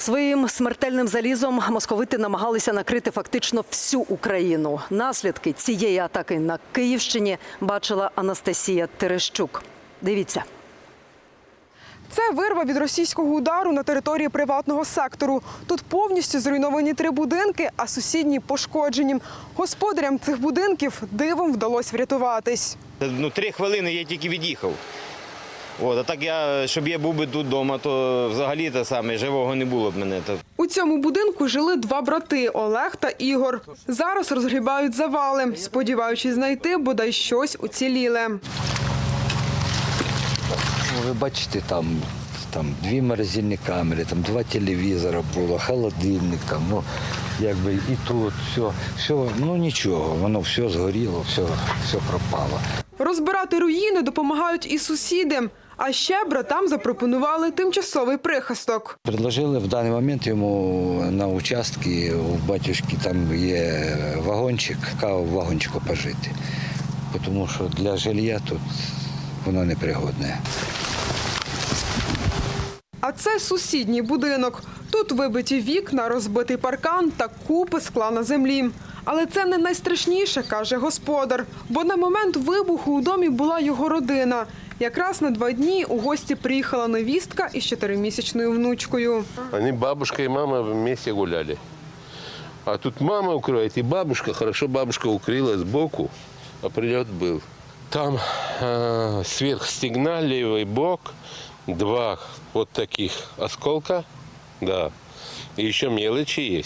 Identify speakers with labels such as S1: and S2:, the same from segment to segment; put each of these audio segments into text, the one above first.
S1: Своїм смертельним залізом московити намагалися накрити фактично всю Україну. Наслідки цієї атаки на Київщині бачила Анастасія Терещук. Дивіться.
S2: Це вирва від російського удару на території приватного сектору. Тут повністю зруйновані три будинки, а сусідні пошкоджені. Господарям цих будинків дивом вдалося врятуватись.
S3: Ну, три хвилини я тільки від'їхав. От, а так я, щоб я був би тут вдома, то взагалі те саме, живого не було б мене. Та
S2: У цьому будинку жили два брати Олег та Ігор. Зараз розгрібають завали, сподіваючись знайти бодай щось уціліле.
S4: Ну, Ви бачите, там, там дві морозильні камери, там два телевізора було, холодильник, там, ну, якби і тут все, все, ну нічого, воно все згоріло, все, все пропало.
S2: Розбирати руїни допомагають і сусіди. А ще братам запропонували тимчасовий прихисток.
S4: Предложили в даний момент йому на участки у батюшки там є вагончик, каву в вагончику пожити. Тому що для жилья тут воно непригодне.
S2: А це сусідній будинок. Тут вибиті вікна, розбитий паркан та купи скла на землі. Але це не найстрашніше, каже господар. Бо на момент вибуху у домі була його родина. Якраз на два дні у гості приїхала невістка із чотиримісячною внучкою.
S5: Они бабушка и мама вместе гуляли. А тут мама укрывает, и бабушка, хорошо бабушка укрыла сбоку, а прилет был. Там э, сверхстегна, левый бок, два вот таких осколка, да. І ще мелочи є.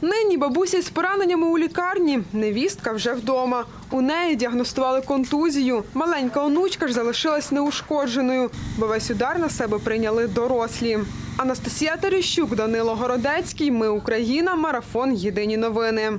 S2: Нині бабуся з пораненнями у лікарні. Невістка вже вдома. У неї діагностували контузію. Маленька онучка ж залишилась неушкодженою, бо весь удар на себе прийняли дорослі. Анастасія Терещук, Данило Городецький. Ми Україна. Марафон. Єдині новини.